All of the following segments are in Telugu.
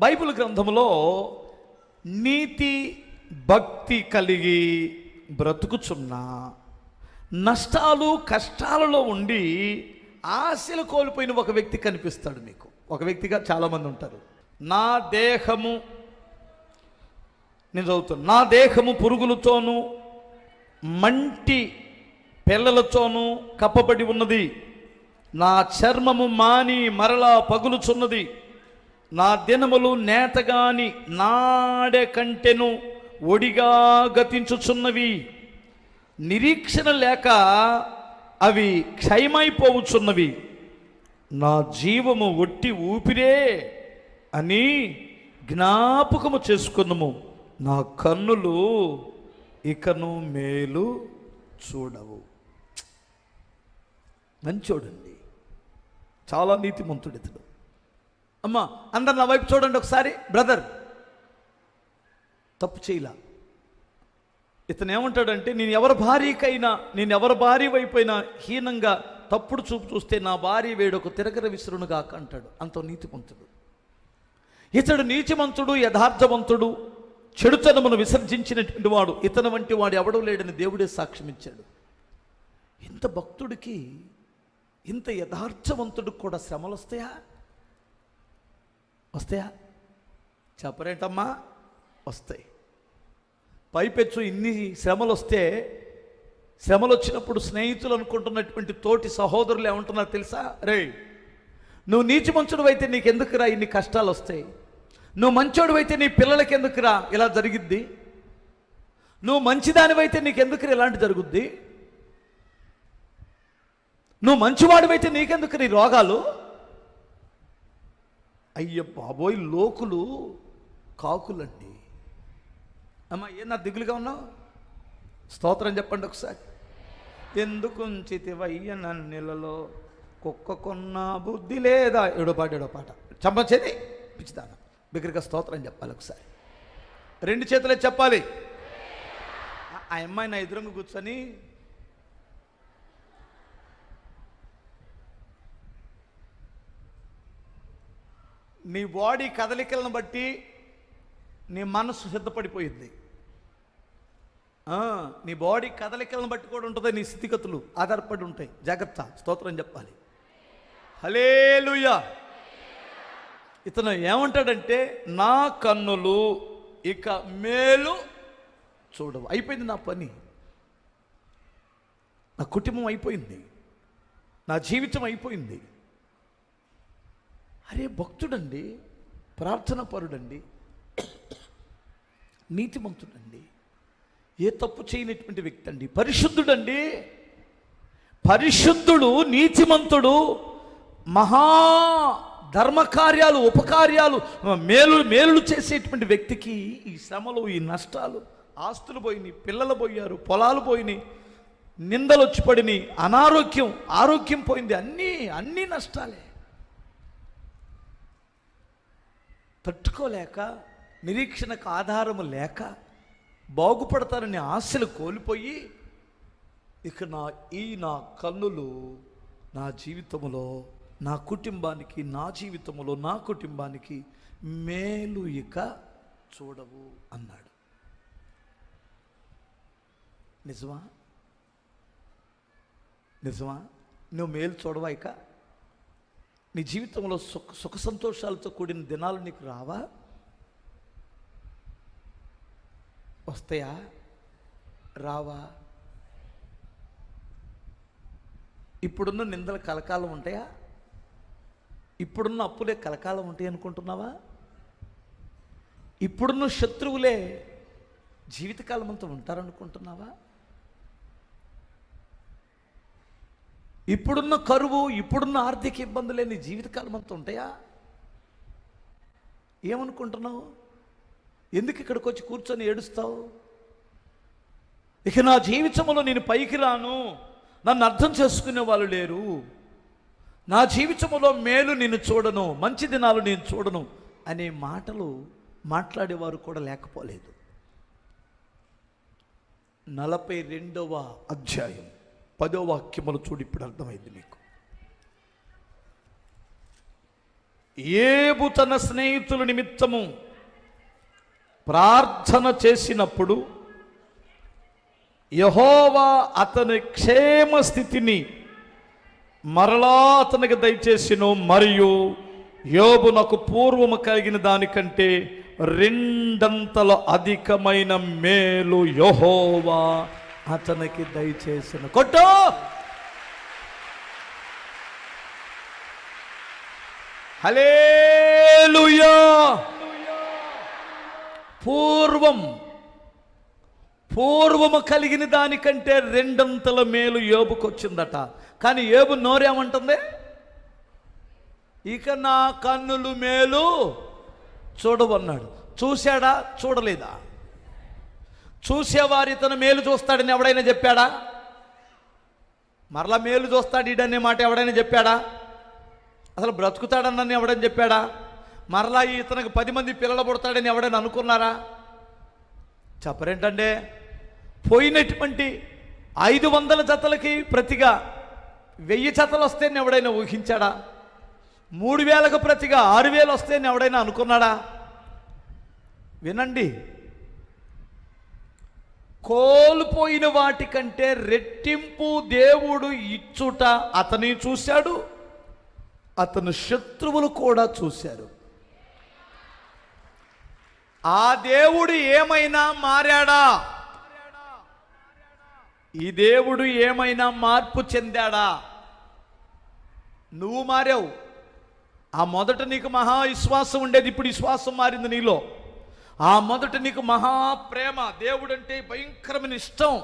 బైబిల్ గ్రంథంలో నీతి భక్తి కలిగి బ్రతుకుచున్న నష్టాలు కష్టాలలో ఉండి ఆశలు కోల్పోయిన ఒక వ్యక్తి కనిపిస్తాడు మీకు. ఒక వ్యక్తిగా చాలామంది ఉంటారు. నా దేహము నేను చదువుతాను నా దేహము పురుగులతోనూ మంటి పిల్లలతోనూ కప్పబడి ఉన్నది. నా చర్మము మాని మరలా పగులుచున్నది. నా దినములు నేతగాని నాడే కంటెను ఒడిగా గతించుచున్నవి. నిరీక్షణ లేక అవి క్షయమైపోవుచున్నవి. నా జీవము ఒట్టి ఊపిరే అని జ్ఞాపకము చేసుకున్నాము నా కన్నులు ఇకను మేలు చూడవు. మంచోడండి. చాలా నీతిమంతుడు ఇతడు అమ్మా అందరు నా వైపు చూడండి ఒకసారి బ్రదర్. తప్పు చేయలా. ఇతను ఏమంటాడంటే నేను ఎవరి భార్యకైనా నేను ఎవరి భార్య వైపైనా హీనంగా తప్పుడు చూపు చూస్తే నా భార్య వేడొక తిరగర విసురునుగాక అంటాడు. అంత నీతిమంతుడు. ఇతడు నీతిమంతుడు యథార్థవంతుడు చెడుతనమును విసర్జించినటువంటి వాడు ఇతను వంటి వాడు ఎవడూ లేడని దేవుడే సాక్ష్యం ఇచ్చాడు ఇంత భక్తుడికి ఇంత యథార్థవంతుడికి కూడా శ్రమలు వస్తాయా వస్తాయా? చెప్పరేంటమ్మా? వస్తాయి. పైపెచ్చు ఇన్ని శ్రమలు వస్తే శ్రమలు వచ్చినప్పుడు స్నేహితులు అనుకుంటున్నటువంటి తోటి సహోదరులు ఏమంటున్నారు తెలుసా? రే నువ్వు నీచి మంచుడు అయితే నీకు ఎందుకురా ఇన్ని కష్టాలు వస్తాయి నువ్వు మంచోడు అయితే నీ పిల్లలకి ఎందుకురా ఇలా జరిగిద్ది? నువ్వు మంచిదానివైతే నీకు ఎందుకురా ఇలాంటి జరుగుద్ది? నువ్వు మంచివాడివైతే నీకెందుకు నీ రోగాలు? అయ్య బాబోయ్ లోకులు కాకులండి. అమ్మా ఏ నా దిగులుగా ఉన్నావు? స్తోత్రం చెప్పండి ఒకసారి. ఎందుకు ఉంచితివయ్య నన్నెలలో? కుక్క కొన్న బుద్ధి లేదా? ఏడో పాట ఏడో పాట. చంపచేది పిచ్చిదాన బిగ్గరగా స్తోత్రం చెప్పాలి ఒకసారి. రెండు చేతులే చెప్పాలి. ఆ- ఆ అమ్మాయి నా ఎదురుగా కూర్చొని నీ బాడీ కదలికలను బట్టి నీ మనస్సు సిద్ధపడిపోయింది. నీ బాడీ కదలికలను బట్టి కూడా ఉంటుంది నీ స్థితిగతులు ఆధారపడి ఉంటాయి. జాగ్రత్త స్తోత్రం చెప్పాలి. హలేలుయా ఇతను ఏమంటాడంటే నా కన్నులు ఇక మేలు చూడవు. అయిపోయింది నా పని. నా కుటుంబం అయిపోయింది. నా జీవితం అయిపోయింది. అరే భక్తుడండి ప్రార్థన పరుడండి నీతిమంతుడండి ఏ తప్పు చేయనటువంటి వ్యక్తి అండి పరిశుద్ధుడండి పరిశుద్ధుడు నీతిమంతుడు మహా ధర్మకార్యాలు ఉపకార్యాలు మేలు మేలులు చేసేటువంటి వ్యక్తికి ఈ శ్రమలు ఈ నష్టాలు ఆస్తులు పోయినాయి పిల్లలు పోయారు పొలాలు పోయినాయి నిందలు వచ్చి పడినాయి అనారోగ్యం ఆరోగ్యం పోయింది అన్నీ అన్నీ నష్టాలే. తట్టుకోలేక నిరీక్షణకు ఆధారము లేక బాగుపడతారని ఆశలు కోల్పోయి ఇక నా ఈ నా కన్నులు నా జీవితంలో నా కుటుంబానికి నా జీవితంలో నా కుటుంబానికి మేలు ఇక చూడవు అన్నాడు. నిజమా? నిజమా? నువ్వు మేలు చూడవా ఇక? నీ జీవితంలో సుఖ సుఖ సంతోషాలతో కూడిన దినాలు నీకు రావా? వస్తాయా? రావా? ఇప్పుడున్న నిందల కలకాలం ఉంటాయా? ఇప్పుడున్న అప్పులే కలకాలం ఉంటాయి అనుకుంటున్నావా? ఇప్పుడున్న శత్రువులే జీవితకాలం అంతా ఉంటారనుకుంటున్నావా? ఇప్పుడున్న కరువు ఇప్పుడున్న ఆర్థిక ఇబ్బందులే నీ జీవితకాలం అంతా ఉంటాయా? ఏమనుకుంటున్నావు? ఎందుకు ఇక్కడికి వచ్చి కూర్చొని ఏడుస్తావు? ఇక నా జీవితంలో నేను పైకి రాను. నన్ను అర్థం చేసుకునే వాళ్ళు లేరు. నా జీవితంలో మేలు నేను చూడను. మంచి దినాలు నేను చూడను అనే మాటలు మాట్లాడేవారు కూడా లేకపోలేదు. నలభై రెండవ అధ్యాయం. పదో వాక్యములు చూడు ఇప్పుడు అర్థమైంది మీకు. ఏబు తన స్నేహితుల నిమిత్తము ప్రార్థన చేసినప్పుడు యహోవా అతని క్షేమ స్థితిని మరలా అతనికి దయచేసిను మరియు యోబునకు పూర్వము కలిగిన దానికంటే రెండంతల అధికమైన మేలు యహోవా అతనికి దయచేసిన కొట్టు! హలేలుయా పూర్వం పూర్వము కలిగిన దానికంటే రెండంతల మేలు ఏబుకొచ్చిందట కానీ ఏబు నోరేమంటుంది? ఇక నా కన్నులు మేలు చూడవన్నాడు. చూశాడా? చూడలేదా? చూసేవారు ఇతను మేలు చూస్తాడని ఎవడైనా చెప్పాడా? మరలా మేలు చూస్తాడు ఈడనే మాట ఎవడైనా చెప్పాడా? అసలు బ్రతుకుతాడన్నని ఎవడని చెప్పాడా? మరలా ఇతనికి పది మంది పిల్లలు పుడతాడని ఎవడైనా అనుకున్నారా? చెప్పరేంటంటే పోయినటువంటి ఐదు వందల జతలకి ప్రతిగా వెయ్యి జతలు వస్తేనే ఎవడైనా ఊహించాడా? మూడు వేలకు ప్రతిగా ఆరు వేలు వస్తేనే ఎవడైనా అనుకున్నాడా? వినండి కోల్పోయిన వాటికంటే రెట్టింపు దేవుడు ఇచ్చుట అతని చూశాడు అతను శత్రువులు కూడా చూశారు. ఆ దేవుడు ఏమైనా మారాడా? ఈ దేవుడు ఏమైనా మార్పు చెందాడా? నువ్వు మారావు. ఆ మొదట నీకు మహా విశ్వాసం ఉండేది ఇప్పుడు విశ్వాసం మారింది నీలో. ఆ మొదట నీకు మహా ప్రేమ. దేవుడు అంటే భయంకరమైన ఇష్టం.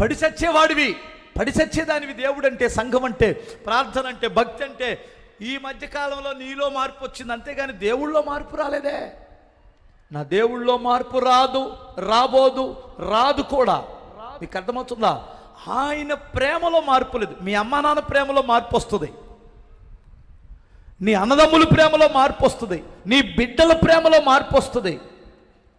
పడి చచ్చేవాడివి. పడి చచ్చేదానివి దేవుడు అంటే సంఘం అంటే ప్రార్థన అంటే భక్తి అంటే ఈ మధ్యకాలంలో నీలో మార్పు వచ్చింది. అంతేగాని దేవుళ్ళో మార్పు రాలేదే. నా దేవుళ్ళో మార్పు రాదు రాబోదు రాదు కూడా. మీకు అర్థమవుతుందా? ఆయన ప్రేమలో మార్పు లేదు. మీ అమ్మ నాన్న ప్రేమలో మార్పు వస్తుంది. నీ అన్నదమ్ముల ప్రేమలో మార్పు వస్తుంది. నీ బిడ్డల ప్రేమలో మార్పు వస్తుంది.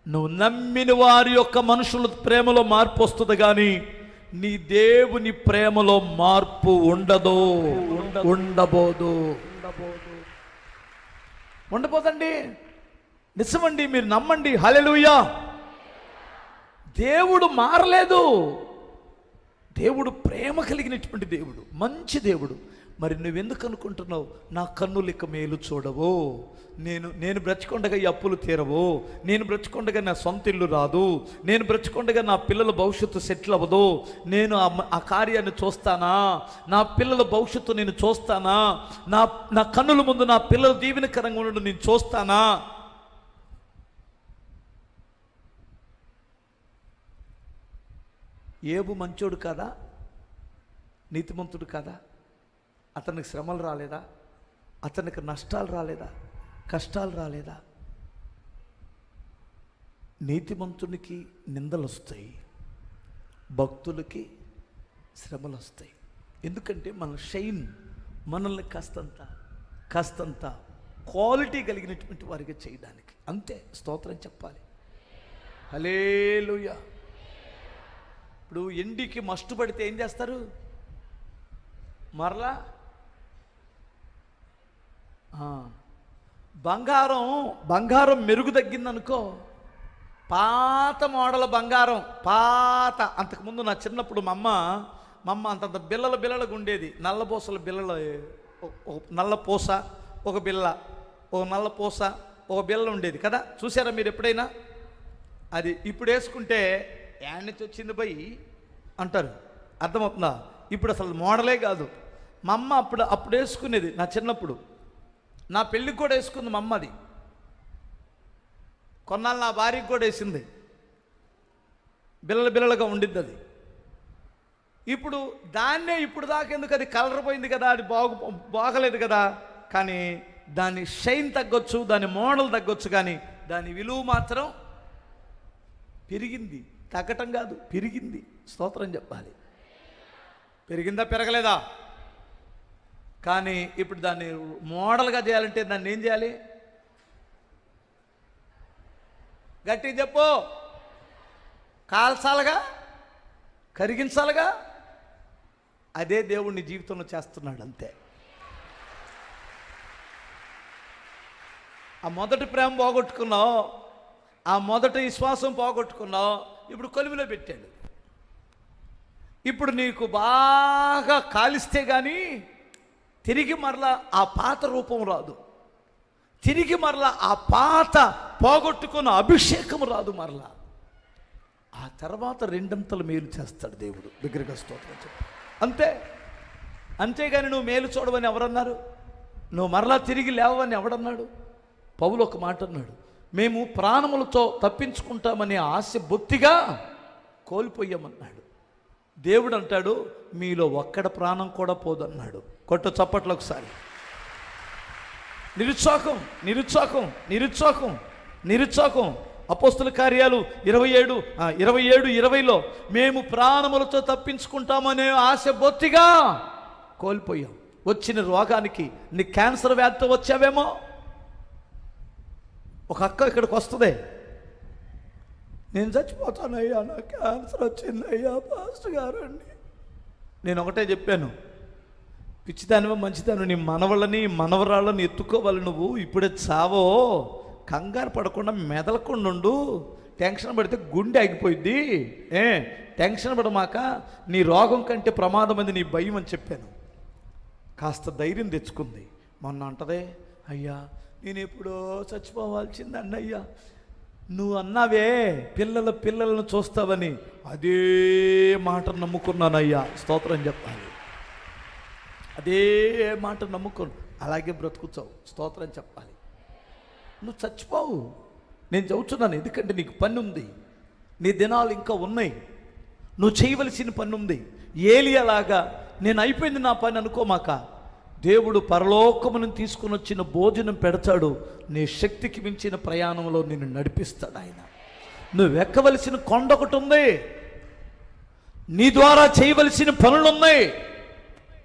నువ్వు నమ్మిన వారి యొక్క మనుషుల ప్రేమలో మార్పు వస్తుంది కానీ నీ దేవుని ప్రేమలో మార్పు ఉండదు. ఉండబోదు. ఉండబోదండి. నిజమండి మీరు నమ్మండి. హలెలుయ్యా దేవుడు మారలేదు. దేవుడు ప్రేమ కలిగినటువంటి దేవుడు. మంచి దేవుడు. మరి నువ్వెందుకు అనుకుంటున్నావు? నా కన్నులు ఇక మేలు చూడవు. నేను నేను బ్రతికొండగా ఈ అప్పులు తీరవు. నేను బ్రతికొండగా నా సొంత ఇల్లు రాదు. నేను బ్రతికొండగా నా పిల్లల భవిష్యత్తు సెటిల్ అవ్వదు. నేను ఆ కార్యాన్ని చూస్తానా? నా పిల్లల భవిష్యత్తు నేను చూస్తానా? నా నా కన్నుల ముందు నా పిల్లల దీవెనకరంగా ఉండడం నేను చూస్తానా? ఏబు మంచోడు కాదా? నీతిమంతుడు కాదా? అతనికి శ్రమలు రాలేదా? అతనికి నష్టాలు రాలేదా? కష్టాలు రాలేదా? నీతిమంతునికి నిందలు వస్తాయి భక్తులకి శ్రమలు వస్తాయి ఎందుకంటే మన షైన్ మనల్ని కాస్తంత కాస్తంత క్వాలిటీ కలిగినటువంటి వారికి చేయడానికి. అంతే స్తోత్రం చెప్పాలి. హలేలుయ ఇప్పుడు ఎండికి మస్టు పడితే ఏం చేస్తారు? మరలా బంగారం బంగారం మెరుగు తగ్గిందనుకో పాత మోడల్ బంగారం పాత. అంతకుముందు నా చిన్నప్పుడు మా అమ్మ మా అమ్మ అంతంత బిల్లల బిల్లలకు ఉండేది. నల్లపూసల బిల్లలు నల్ల పూస ఒక బిల్ల ఒక నల్ల పూస ఒక బిల్ల ఉండేది కదా. చూసారా మీరు ఎప్పుడైనా? అది ఇప్పుడు వేసుకుంటే యాడ్నిచ్చి నుంచి వచ్చింది పోయి అంటారు. అర్థమవుతుందా? ఇప్పుడు అసలు మోడలే కాదు. మా అమ్మ అప్పుడు అప్పుడు వేసుకునేది నా చిన్నప్పుడు. నా పెళ్ళికి కూడా వేసుకుంది మా అమ్మ కొన్నాళ్ళు నా భార్యకి కూడా వేసింది. బిల్లలు బిల్లలుగా ఉండిద్ది అది. ఇప్పుడు దాన్నే ఇప్పుడు దాకా ఎందుకు అది కలర్ పోయింది కదా అది బాగు బాగలేదు కదా కానీ దాని షైన్ తగ్గొచ్చు దాని మోడల్ తగ్గొచ్చు కానీ దాని విలువ మాత్రం పెరిగింది. తగ్గటం కాదు పెరిగింది. స్తోత్రం చెప్పాలి. పెరిగిందా పెరగలేదా? కానీ ఇప్పుడు దాన్ని మోడల్గా చేయాలంటే దాన్ని ఏం చేయాలి? గట్టి చెప్పు. కాల్చాలగా? కరిగించాలగా? అదే దేవుణ్ణి జీవితంలో చేస్తున్నాడు అంతే. ఆ మొదటి ప్రేమ పోగొట్టుకున్నావు. ఆ మొదటి విశ్వాసం పోగొట్టుకున్నావు. ఇప్పుడు కొలువులో పెట్టాడు ఇప్పుడు నీకు బాగా కాలిస్తే కానీ తిరిగి మరలా ఆ పాత రూపం రాదు. తిరిగి మరలా ఆ పాత పోగొట్టుకున్న అభిషేకం రాదు మరలా. ఆ తర్వాత రెండంతలు మేలు చేస్తాడు దేవుడు. దగ్గరగా స్తోత్రం చెప్పి. అంతే. అంతేగాని నువ్వు మేలు చూడవని ఎవరన్నారు? నువ్వు మరలా తిరిగి లేవని ఎవడన్నాడు? పౌలు ఒక మాట అన్నాడు. మేము ప్రాణములతో తప్పించుకుంటామనే ఆశ బొత్తిగా కోల్పోయామన్నాడు. దేవుడు అంటాడు మీలో ఒక్కడ ప్రాణం కూడా పోదన్నాడు. కొట్టు చప్పట్లు ఒకసారి. నిరుత్సాహం నిరుత్సాహం నిరుత్సాహం నిరుత్సాహం. అపోస్తుల కార్యాలు ఇరవై ఏడు ఇరవై ఏడు ఇరవైలో మేము ప్రాణములతో తప్పించుకుంటామనే ఆశ బొత్తిగా కోల్పోయాం. వచ్చిన రోగానికి నీ క్యాన్సర్ వ్యాధితో వచ్చావేమో? ఒక అక్క ఇక్కడికి వస్తుంది. నేను చచ్చిపోతానయ్యా నాకు క్యాన్సర్ వచ్చిందయ్యా పాస్టర్ గారు అండి నేను ఒకటే చెప్పాను పిచ్చిదానివో మంచిదాను నీ మనవళ్ళని మనవరాళ్ళని ఎత్తుకోవాలి నువ్వు. ఇప్పుడే చావో కంగారు పడకుండా మెదలకుండా ఉండు టెన్షన్ పడితే గుండె ఆగిపోయింది ఏ టెన్షన్ పడమాక నీ రోగం కంటే ప్రమాదం నీ భయం అని చెప్పాను. కాస్త ధైర్యం తెచ్చుకుంది. మొన్న అంటదే అయ్యా నేను ఎప్పుడో చచ్చిపోవాల్సింది అన్నయ్యా. నువ్వు అన్నావే పిల్లల పిల్లలను చూస్తావని. అదే మాట నమ్ముకున్నానయ్యా. స్తోత్రం చెప్పాలి. అదే మాట నమ్ముకోను. అలాగే బ్రతుకుతావు. స్తోత్రం చెప్పాలి. నువ్వు చచ్చిపోవు. నేను చదువుతున్నాను. ఎందుకంటే నీకు పని ఉంది నీ దినాలు ఇంకా ఉన్నాయి. నువ్వు చేయవలసిన పని ఉంది ఏలియలాగా నేను అయిపోయింది నా పని అనుకోమాక దేవుడు పరలోకమును తీసుకుని వచ్చిన భోజనం పెడతాడు. నీ శక్తికి మించిన ప్రయాణంలో నిన్ను నడిపిస్తాడు ఆయన. నువ్వు ఎక్కవలసిన కొండ ఒకటి ఉంది. నీ ద్వారా చేయవలసిన పనులు ఉన్నాయి.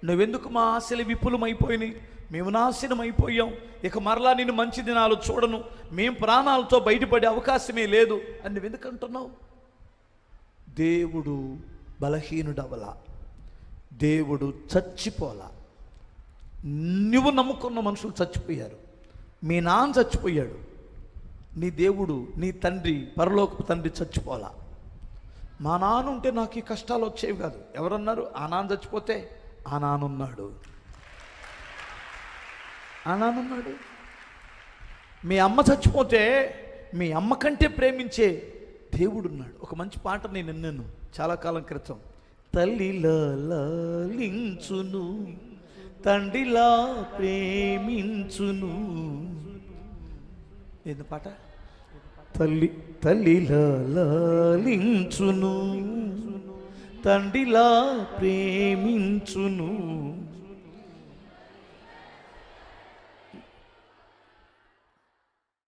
నువ్వెందుకు మా ఆశలు విపులమైపోయినాయి? మేము నాశనం అయిపోయాం ఇక మరలా నేను మంచి దినాలు చూడను. మేము ప్రాణాలతో బయటపడే అవకాశమే లేదు. అని నువ్వెందుకు అంటున్నావు దేవుడు బలహీనుడవల. దేవుడు చచ్చిపోలా. నువ్వు నమ్ముకున్న మనుషులు చచ్చిపోయారు. మీ నాన్న చచ్చిపోయాడు. నీ దేవుడు నీ తండ్రి పరలోకపు తండ్రి చచ్చిపోలా. మా నాన్న ఉంటే నాకు ఈ కష్టాలు వచ్చేవి కాదు. ఎవరన్నారు? ఆ నాన్న చచ్చిపోతే ఆ నానున్నాడు ఆ నానున్నాడు మీ అమ్మ చచ్చిపోతే మీ అమ్మ కంటే ప్రేమించే దేవుడు ఉన్నాడు ఒక మంచి పాట నేను విన్నాను చాలా కాలం క్రితం. తల్లి లాలించును తండ్రిలా ప్రేమించును. ఏంది పాట? తల్లి తల్లి లాలించును. తండ్రిలా ప్రేమించును.